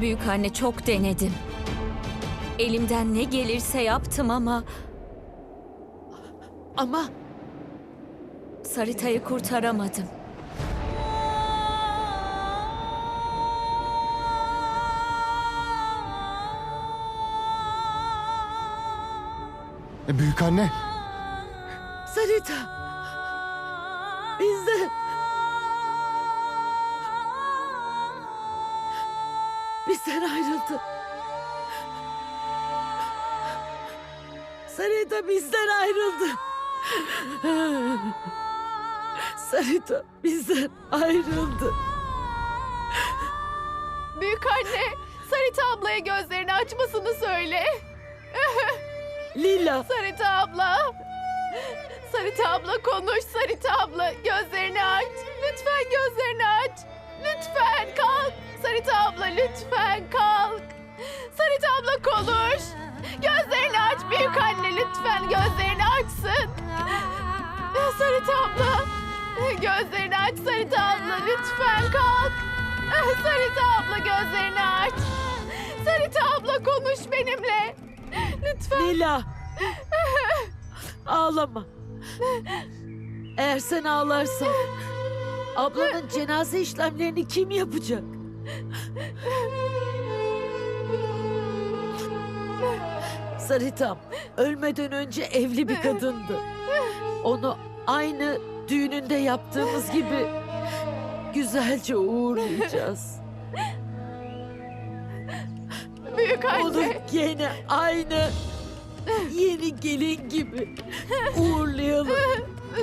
Büyük anne çok denedim. Elimden ne gelirse yaptım ama Ama Sarita'yı kurtaramadım. E, Büyük anne. Sarita. Bizden. Bizden ayrıldı. Sarita bizden ayrıldı. Sarita bizden ayrıldı. Büyük anne, Sarita ablaya gözlerini açmasını söyle. Lila. Sarita abla. Sarita abla konuş, Sarita abla. Gözlerini aç. Lütfen gözlerini aç. Lütfen kalk. Sarita abla lütfen kalk. Sarita abla konuş. Gözlerini aç büyük anne lütfen gözlerini açsın. Sarita abla. Gözlerini aç Sarita abla lütfen kalk. Sarita abla gözlerini aç. Sarita abla konuş benimle. Lütfen. Lila. Ağlama. Eğer sen ağlarsan ablanın cenaze işlemlerini kim yapacak? Saritam ölmeden önce evli bir kadındı. Onu aynı düğününde yaptığımız gibi güzelce uğurlayacağız. Büyük Onu anne. gene aynı yeni gelin gibi uğurlayalım.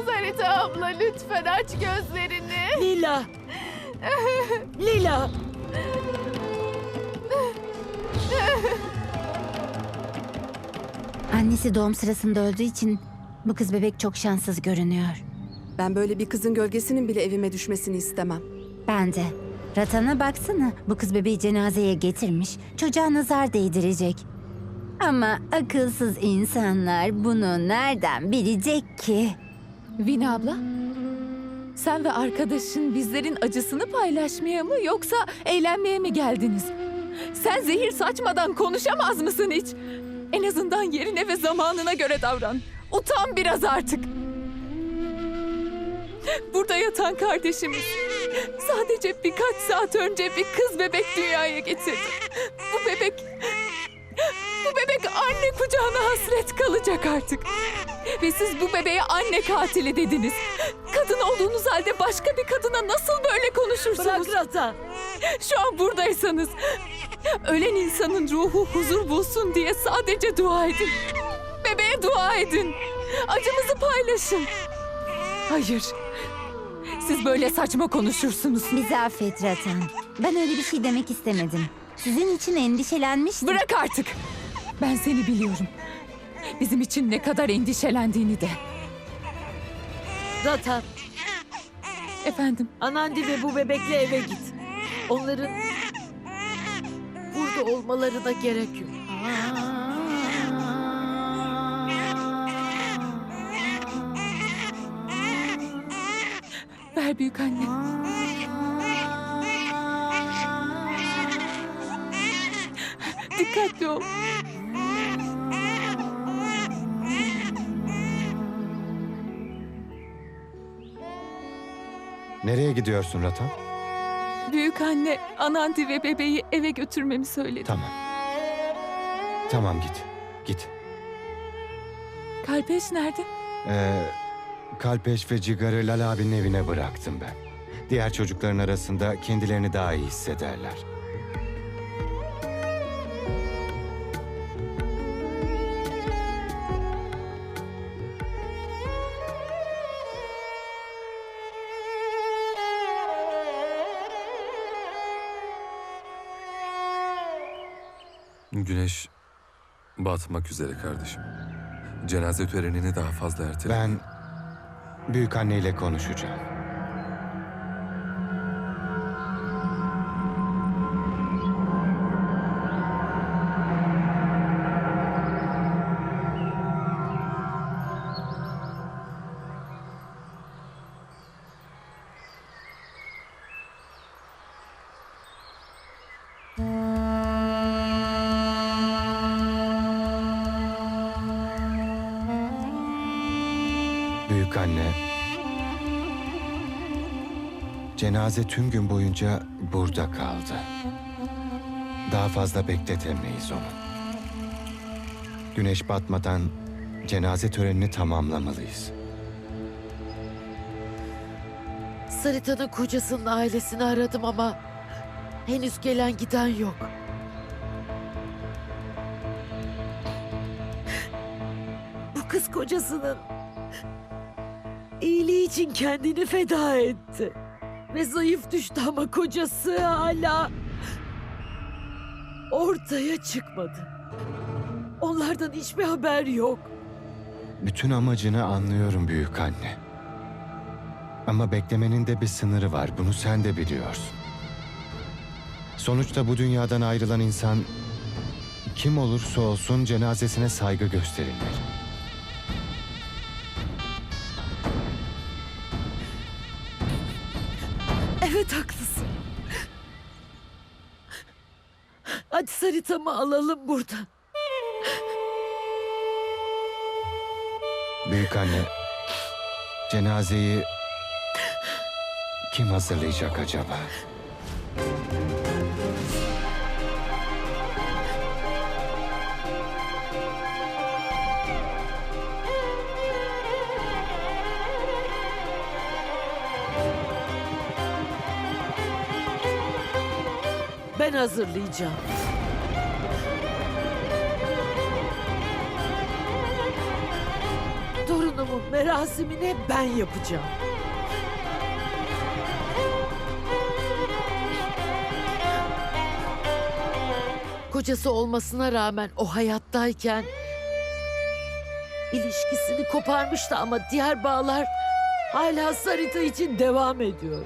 Sarita abla lütfen aç gözlerini. Lila. Lila. Annesi doğum sırasında öldüğü için bu kız bebek çok şanssız görünüyor. Ben böyle bir kızın gölgesinin bile evime düşmesini istemem. Ben de. Ratan'a baksana. Bu kız bebeği cenazeye getirmiş. Çocuğa nazar değdirecek. Ama akılsız insanlar bunu nereden bilecek ki? Vina abla, sen ve arkadaşın bizlerin acısını paylaşmaya mı yoksa eğlenmeye mi geldiniz? Sen zehir saçmadan konuşamaz mısın hiç? En azından yerine ve zamanına göre davran. Utan biraz artık. Burada yatan kardeşimiz sadece birkaç saat önce bir kız bebek dünyaya getirdi. Bu bebek... Bu bebek anne kucağına hasret kalacak artık. Ve siz bu bebeğe anne katili dediniz. Kadın olduğunuz halde başka bir kadına nasıl böyle konuşursunuz? Bırak Rata. Şu an buradaysanız ölen insanın ruhu huzur bulsun diye sadece dua edin. Bebeğe dua edin. Acımızı paylaşın. Hayır. Siz böyle saçma konuşursunuz. Bizi affet Ratan. Ben öyle bir şey demek istemedim. Sizin için endişelenmiştim. Bırak artık. Ben seni biliyorum. Bizim için ne kadar endişelendiğini de. Rata. Efendim, Anandi ve bu bebekle eve git. Onların burada olmalarına gerek yok. ver büyük anne. Dikkatli ol. Nereye gidiyorsun Ratan? Büyük anne Anandi ve bebeği eve götürmemi söyledi. Tamam. Tamam git. Git. Kalpeş nerede? Ee, Kalpeş ve Cigar'ı Lal abinin evine bıraktım ben. Diğer çocukların arasında kendilerini daha iyi hissederler. Güneş batmak üzere kardeşim. Cenaze törenini daha fazla ertele. Ben büyük anneyle konuşacağım. Anne. Cenaze tüm gün boyunca burada kaldı. Daha fazla bekletemeyiz onu. Güneş batmadan cenaze törenini tamamlamalıyız. Sarita'nın kocasının ailesini aradım ama henüz gelen giden yok. Bu kız kocasının iyiliği için kendini feda etti. Ve zayıf düştü ama kocası hala ortaya çıkmadı. Onlardan hiçbir haber yok. Bütün amacını anlıyorum büyük anne. Ama beklemenin de bir sınırı var. Bunu sen de biliyorsun. Sonuçta bu dünyadan ayrılan insan kim olursa olsun cenazesine saygı gösterilir. Evet haklısın. Hadi Sarita'mı alalım buradan. Büyük anne, cenazeyi kim hazırlayacak acaba? Ben hazırlayacağım. Torunumun merasimini ben yapacağım. Kocası olmasına rağmen o hayattayken ilişkisini koparmıştı ama diğer bağlar hala Sarita için devam ediyor.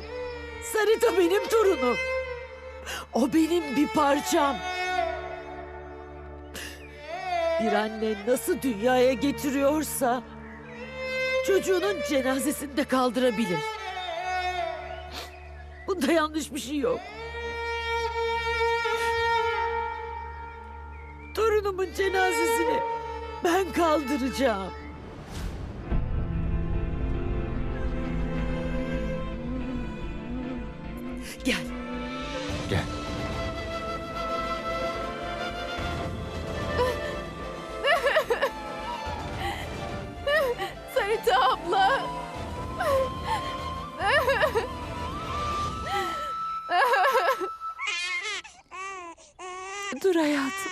Sarita benim torunum. O benim bir parçam. Bir anne nasıl dünyaya getiriyorsa çocuğunun cenazesini de kaldırabilir. Bunda yanlış bir şey yok. Torunumun cenazesini ben kaldıracağım. Gel. Sarita abla. Dur hayatım.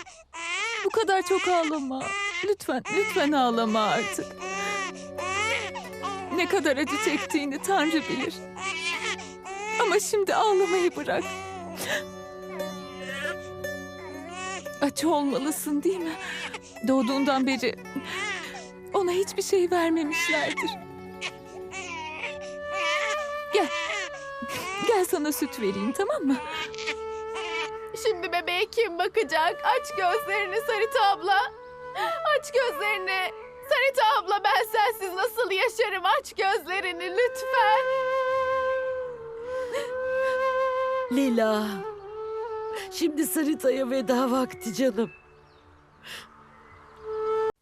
Bu kadar çok ağlama. Lütfen, lütfen ağlama artık. Ne kadar acı çektiğini Tanrı bilir. Ama şimdi ağlamayı bırak. Aç olmalısın değil mi? Doğduğundan beri ona hiçbir şey vermemişlerdir. Gel. Gel sana süt vereyim tamam mı? Şimdi bebeğe kim bakacak? Aç gözlerini Sarita abla. Aç gözlerini. Sarita abla ben sensiz nasıl yaşarım? Aç gözlerini lütfen. Lila. Şimdi Sarita'ya veda vakti canım.